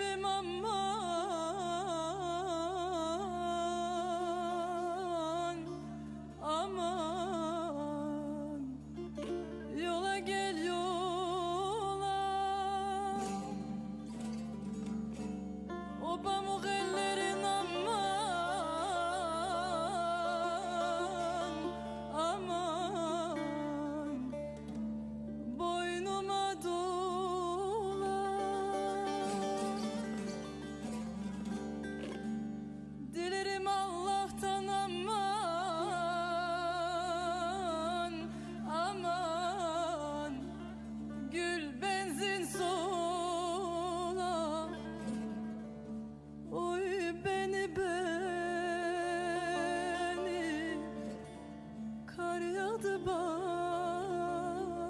kalbim aman aman. Yola gel yola. Obamı the book.